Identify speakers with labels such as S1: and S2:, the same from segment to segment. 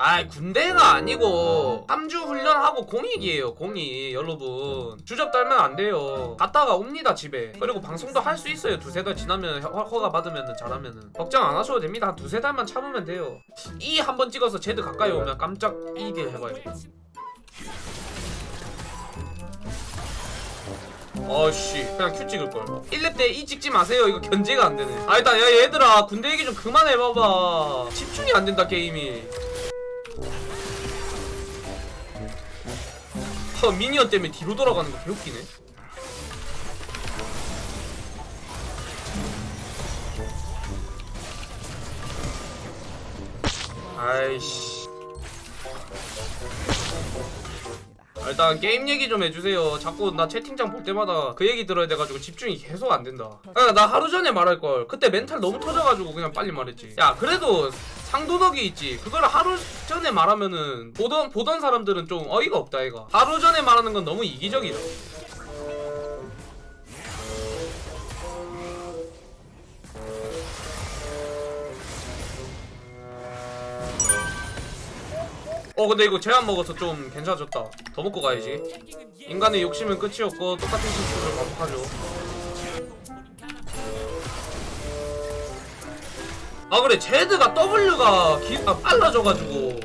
S1: 아이 군대가 아니고 3주 훈련하고 공익이에요 공익 여러분. 주접 달면 안 돼요. 갔다가 옵니다 집에. 그리고 방송도 할 수 있어요. 두세 달 지나면 허, 허가 받으면 잘하면은. 걱정 안 하셔도 됩니다. 한 두세 달만 참으면 돼요. 이 한 번 찍어서 제드 가까이 오면 깜짝 이딜 해봐야 어씨 그냥 큐 찍을걸 1렙 때 이 찍지 마세요. 이거 견제가 안 되네. 아 일단 야 얘들아 군대 얘기 좀 그만해봐봐. 집중이 안 된다 게임이. 하, 미니언 때문에 뒤로 돌아가는 거 개웃기네. 아이씨 일단 게임 얘기 좀 해주세요. 자꾸 나 채팅창 볼 때마다 그 얘기 들어야 돼가지고 집중이 계속 안 된다. 아, 나 하루 전에 말할 걸. 그때 멘탈 너무 터져가지고 그냥 빨리 말했지. 야, 그래도 상도덕이 있지. 그걸 하루 전에 말하면은 보던 보던 사람들은 좀 어이가 없다 이가. 하루 전에 말하는 건 너무 이기적이다. 어 근데 이거 제한 먹어서 좀 괜찮아졌다. 더 먹고 가야지. 인간의 욕심은 끝이 없고 똑같은 실수를 반복하죠. 아 그래. 제드가 W가 기, 아, 빨라져가지고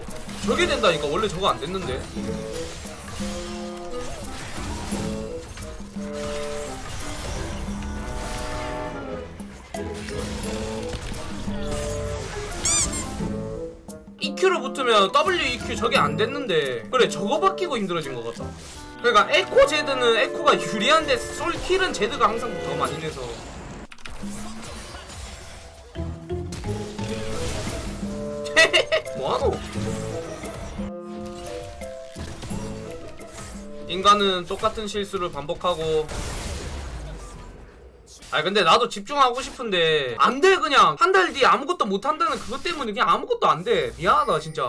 S1: 저게 된다니까. 원래 저거 안 됐는데 EQ로 붙으면 WEQ 저게 안 됐는데. 그래 저거 바뀌고 힘들어진 것 같다 그러니까 에코 제드는 에코가 유리한데 솔킬은 제드가 항상 더 많이 내서. 뭐하노? 인간은 똑같은 실수를 반복하고 아 근데 나도 집중하고 싶은데 안 돼 그냥. 한 달 뒤에 아무것도 못 한다는 그것 때문에 그냥 아무것도 안 돼. 미안하다 진짜.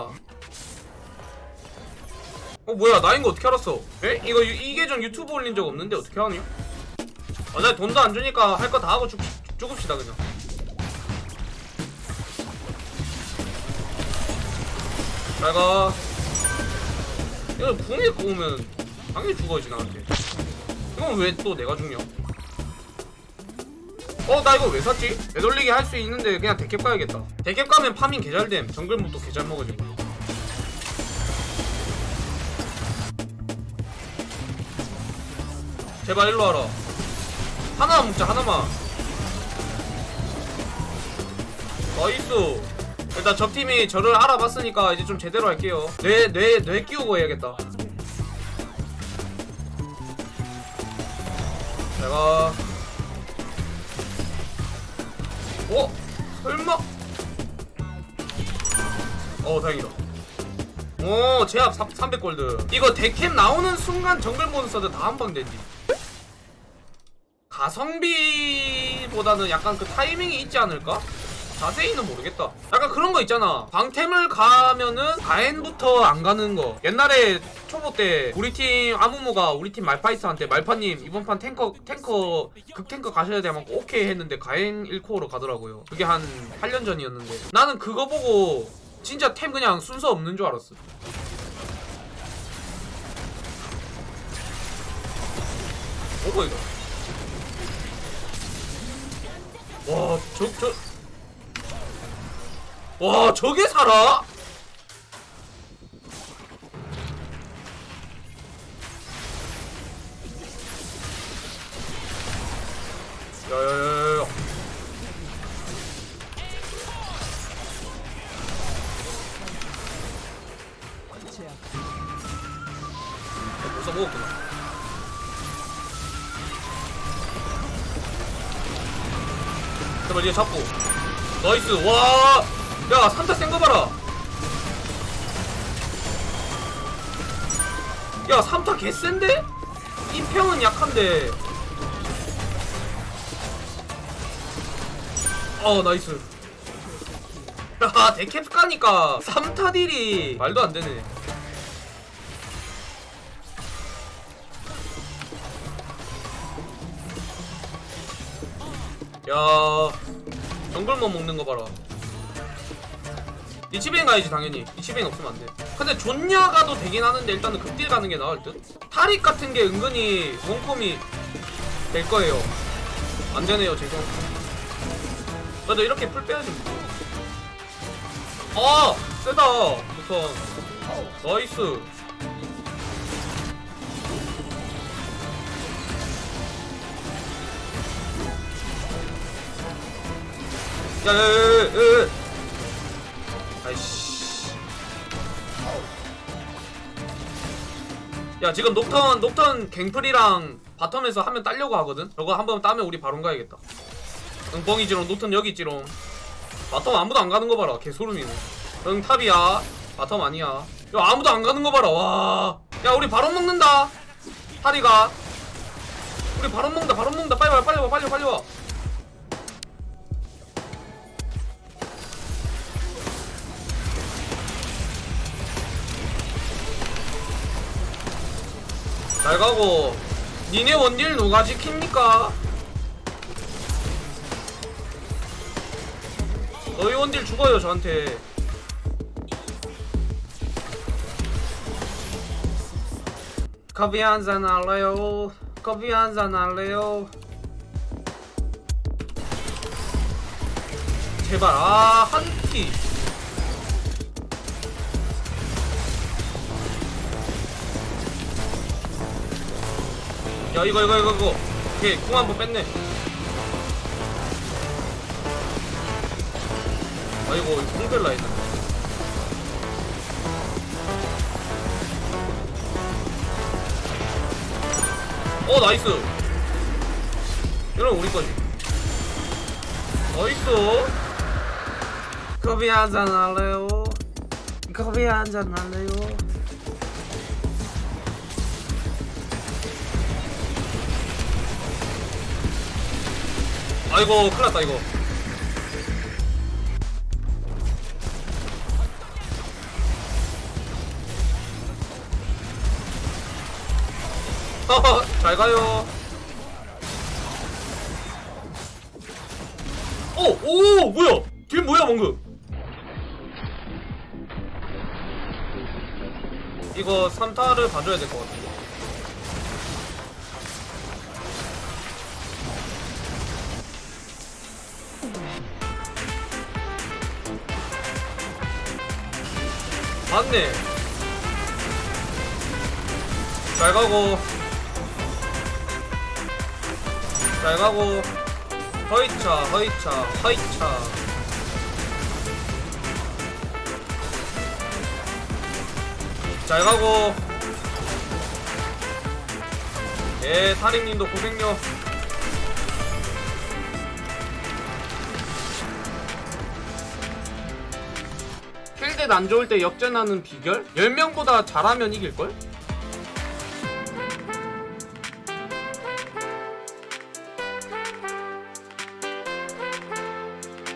S1: 어 뭐야 나인 거 어떻게 알았어? 에? 이거 유- 이 계정 유튜브 올린 적 없는데 어떻게 하니? 어차피 돈도 안 주니까 할 거 다 하고 죽, 죽읍시다 그냥. 잘가. 이거 궁에 꼬우면 당연히 죽어야지 나한테. 이건 왜 또 내가 죽냐 어 나 이거 왜 샀지? 되돌리기 할 수 있는데 그냥 대캡 가야겠다. 대캡 가면 파밍 개잘됨. 정글목도 개잘 먹어지고. 제발 일로 와라. 하나만 먹자 하나만. 나이스. 일단 적팀이 저를 알아봤으니까 이제 좀 제대로 할게요. 뇌 뇌 뇌 끼우고 해야겠다. 제가 어? 설마? 어 다행이다 오 제압 300골드 이거 데캡 나오는 순간 정글 몬스터들 다 한방 된디 가성비보다는 약간 그 타이밍이 있지 않을까? 자세히는 모르겠다. 약간 그런 거 있잖아. 방템을 가면은 가엔부터 안 가는 거. 옛날에 초보 때 우리 팀 아무무가 우리 팀 말파이트한테 말파님 이번 판 탱커 탱커 극탱커 가셔야 돼 하고 오케이 했는데 가엔 1코어로 가더라고요. 그게 한 8년 전이었는데 나는 그거 보고 진짜 템 그냥 순서 없는 줄 알았어. 오버이다. 와, 저, 저. 와, 저게 살아? 잡고. 나이스. 와. 야, 산타 센 거 봐라. 야, 삼타 개센데? 임평은 약한데. 어, 나이스. 야, 데캡 까니까 삼타 딜이 말도 안 되네. 야. 정글만 먹는 거 봐라 이치베인 가야지 당연히. 이치베인 없으면 안돼. 근데 존냐 가도 되긴 하는데 일단은 극딜 가는 게 나을 듯? 타릭 같은 게 은근히 원콤이 될 거예요. 안 되네요 죄송 그래도 이렇게 풀 빼야지 뭐. 아 세다! 우선. 나이스. 야야야야야 아이씨. 야 지금 녹턴 녹턴 갱플이랑 바텀에서 하면 따려고 하거든? 저거 한 번 따면 우리 바론 가야겠다. 응 뻥이지롱 녹턴 여기 있지롱. 바텀 아무도 안 가는 거 봐라 개소름이네. 응 탑이야. 바텀 아니야. 야 아무도 안 가는 거 봐라 와야 우리 바론 먹는다. 하리가. 우리 바론 먹는다 바론 먹는다. 빨리 와 빨리 와 빨리 와 빨리 와 잘 가고. 니네 원딜 누가 지킵니까? 너희 원딜 죽어요 저한테. 커피 한 잔 할래요? 커피 한 잔 할래요? 제발 아 한티 야 이거 이거 이거 이거. 오케이 궁한번 뺐네. 아이고 궁벨라 있네 어 나이스. 이러면 우리 거지. 나이스. 커피 한 잔 할래요? 커피 한 잔 할래요 아이고 큰일났다 이거 잘 가요 오! 오! 뭐야 뒤에 뭐야 방금 이거 3타를 봐줘야 될 것 같은데 맞네. 잘 가고. 잘 가고. 허이차, 허이차, 허이차. 잘 가고. 예, 타링님도 고생요. 필드 안 좋을 때 역전하는 비결? 10명보다 잘하면 이길걸?